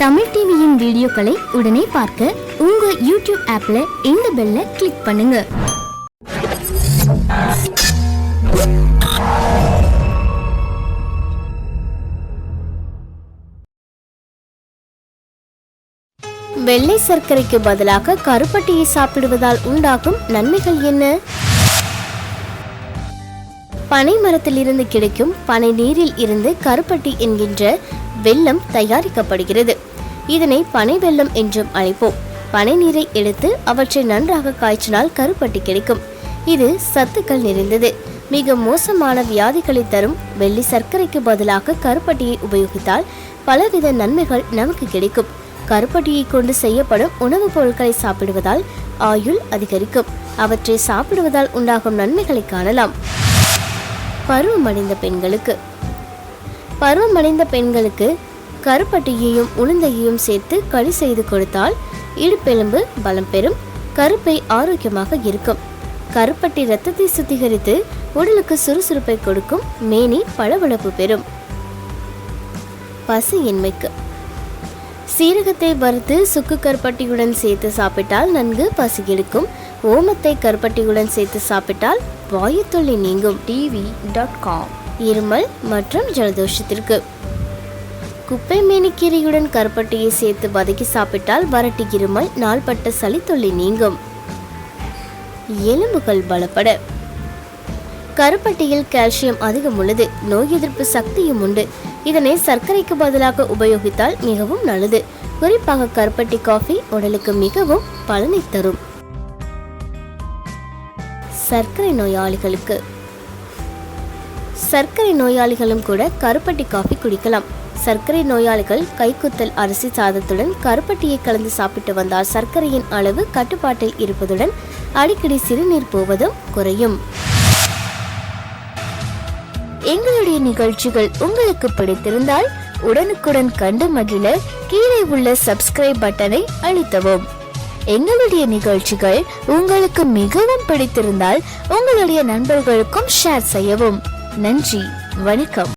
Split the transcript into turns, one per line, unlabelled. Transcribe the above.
தமிழ் டிவியின் வீடியோக்களை உடனே பார்க்க உங்க யூடியூப் ஆப்ல இந்த பெல்ல கிளிக் பண்ணுங்க.
வெள்ளை சர்க்கரைக்கு பதிலாக கருப்பட்டியை சாப்பிடுவதால் உண்டாகும் நன்மைகள் என்ன? பனை மரத்திலிருந்து கிடைக்கும் பனை நீரில் இருந்து கருப்பட்டி என்கின்ற வெள்ளம் தயாரிக்கப்படுகிறது. இதனை பனை வெள்ளம் என்றும் அழைப்போம். பனை நீரை எடுத்து அவற்றை நன்றாக காய்ச்சினால் கருப்பட்டி கிடைக்கும். இது சத்துக்கள் நிறைந்தது. மிக மோசமான வியாதிகளை தரும் வெள்ளி சர்க்கரைக்கு பதிலாக கருப்பட்டியை உபயோகித்தால் பலவித நன்மைகள் நமக்கு கிடைக்கும். கருப்பட்டியை கொண்டு செய்யப்படும் உணவுப் பொருட்களை சாப்பிடுவதால் ஆயுள் அதிகரிக்கும். அவற்றை சாப்பிடுவதால் உண்டாகும் நன்மைகளை காணலாம். பருவமடைந்த பெண்களுக்கு. பருவமடைந்த பெண்களுக்கு கருப்பட்டியையும் உளுந்தையையும் சேர்த்து களி செய்து கொடுத்தால் இடுப்பெலும்பு பலம் பெறும் கருப்பை ஆரோக்கியமாக இருக்கும். கருப்பட்டி இரத்தத்தை சுத்திகரித்து உடலுக்கு சுறுசுறுப்பை கொடுக்கும் மேனி பளபளப்பு பெறும். பசியின்மைக்கு சீரகத்தை வறுத்து சுக்கு கருப்பட்டியுடன் சேர்த்து சாப்பிட்டால் நன்கு பசி எடுக்கும். ஓமத்தை கருப்பட்டியுடன் சேர்த்து சாப்பிட்டால் வாயு தொல்லை நீங்கும். TV dot com. இருமல் மற்றும் ஜலதோஷத்திற்கு. குப்பை மேனிக்கீரையுடன் கருப்பட்டியை சேர்த்து வதக்கி சாப்பிட்டால் வறட்டி இருமல் நாள்பட்ட சளி தொல்லை நீங்கும். எலும்புகள் பலப்பட. கருப்பட்டியில் கால்சியம் அதிகம் உள்ளது நோய் எதிர்ப்பு சக்தியும் உண்டு. இதனை சர்க்கரைக்கு பதிலாக உபயோகித்தால் மிகவும் நல்லது. குறிப்பாக கருப்பட்டி காஃபி உடலுக்கு மிகவும் பலனை தரும். சர்க்கரை நோயாளிகளுக்கு. சர்க்கரை நோயாளிகளும் கூட கருப்பட்டி காஃபி குடிக்கலாம். சர்க்கரை நோயாளிகள் கைக்குத்தல் அரிசி சாதத்துடன் கருப்பட்டியை கலந்து சாப்பிட்டு வந்தால் சர்க்கரையின் அளவு கட்டுப்பாட்டில் இருப்பதுடன் அடிக்கடி சிறுநீர் போவதும் குறையும். எங்களுடைய நிகழ்ச்சிகள் உங்களுக்கு பிடித்திருந்தால் உடனுக்குடன் கண்டு மகிழ கீழே உள்ள சப்ஸ்கிரைப் பட்டனை அழுத்தவும். எங்களுடைய நிகழ்ச்சிகள் உங்களுக்கு மிகவும் பிடித்திருந்தால் உங்களுடைய நண்பர்களுக்கும் ஷேர் செய்யவும். நன்றி வணக்கம்.